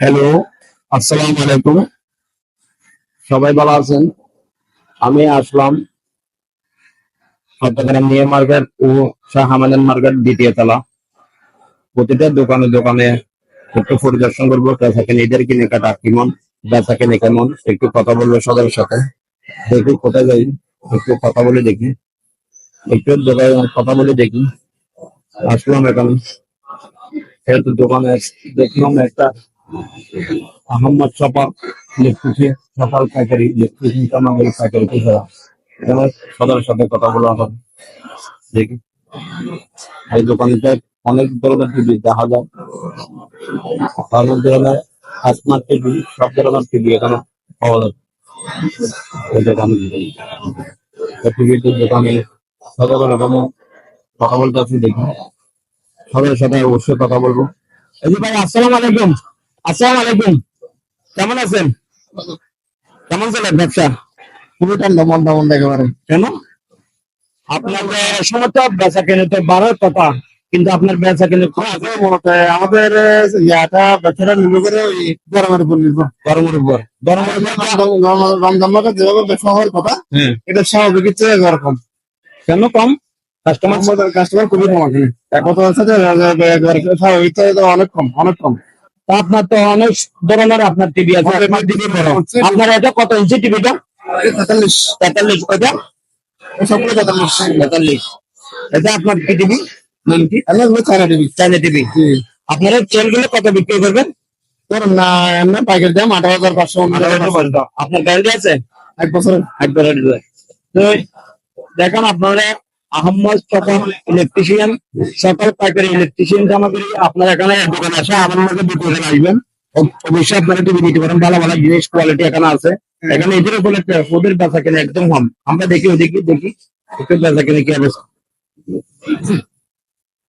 Hello আসসালামু আলাইকুম। সবাই ভালো আছেন? আমি আসলাম চট্টগ্রাম নিউ মার্কেট ও শাহ হামাদান মার্কেট দ্বিতীয় তলা। প্রতিটা দোকানে দোকানে একটু পরিদর্শন করব বেচা নিজের কিনে কাটা কেমন, বেচা কিনে কেমন, একটু কথা বলব সবার সাথে। দেখি কোথায় যাই, একটু কথা বলে দেখি। একটু কথা বলে দেখি। আসলাম এখানে। দোকানে, দেখলাম একটা আহম্মদ সপাল ইলেকট্রিশিয়ান সপাল পাইকারি ইলেকট্রিশিয়ান কামাগের পাইকারি পেশা এখানে সদর সাথে কথা বলা হবে। দেখি। এই দোকানটা অনেক ধরনের টিভি দেখা যায়। তার মধ্যে হলো স্মার্ট টিভি, সব ধরনের টিভি এখানে পাওয়া যায়। টিভির দোকানে কথা বলতে আছি দেখি। সবার সাথে অবশ্যই কথা বলব। ভাই, আসসালামু আলাইকুম। আসসালামু আলাইকুম। কেমন আছেন? কেমন চলে ব্যবসা? খুবই ঠান্ডা মন্দা মন্দা একেবারে। কেন? আপনার সময় তো বেচা কেনে তো বাড়ার কথা কিন্তু আপনার বেচা কেনে আছে আমাদের ইয়াটা বেচারা নির্ভর করে ওই গরমের উপর নির্ভর। গরমের উপর। গরমের রমজান- মাসে যেভাবে ব্যবসা হওয়ার কথা হ্যাঁ। এটা স্বাভাবিক হচ্ছে এরকম। কেন কম? কাস্টমার কাস্টমার খুবই কম আছে এক কথা হচ্ছে যে স্বাভাবিক অনেক কম অনেক কম। আপনার তো অনেক ধরনের আপনার টিভি আছে। আপনার এটা কত ইঞ্চি টিভিটা তেতাল্লিশ। তেতাল্লিশ ওইটা? সবগুলো তেতাল্লিশ। তেতাল্লিশ। এটা আপনার কি টিভি নাম কি? এমনি হলো চায়না টিভি টিভি আপনারা চেনগুলো কত বিক্রি করবেন? ধরুন না এমনি পাইকারি দাম আঠারো হাজার পাঁচশো। আপনার গ্যারান্টি আছে? এক একবার তো দেখেন আপনারা আহম্মদ সকল ইলেকট্রিশিয়ান সকল পাইকারি ইলেকট্রিশিয়ান সামগ্রী আপনার এখানে দোকান আছে, আমার মধ্যে এখানে আসবেন। অব- অবশ্যই আপনারা টিভি নিতে পারেন ভালো ভালো জিনিস কোয়ালিটি এখানে আছে। এখানে এদের উপরে ওদের বেচা কেনে একদম কম। আমরা দেখি, ওদিকে দেখি ওদের বেচা কেনা কি অবস্থা।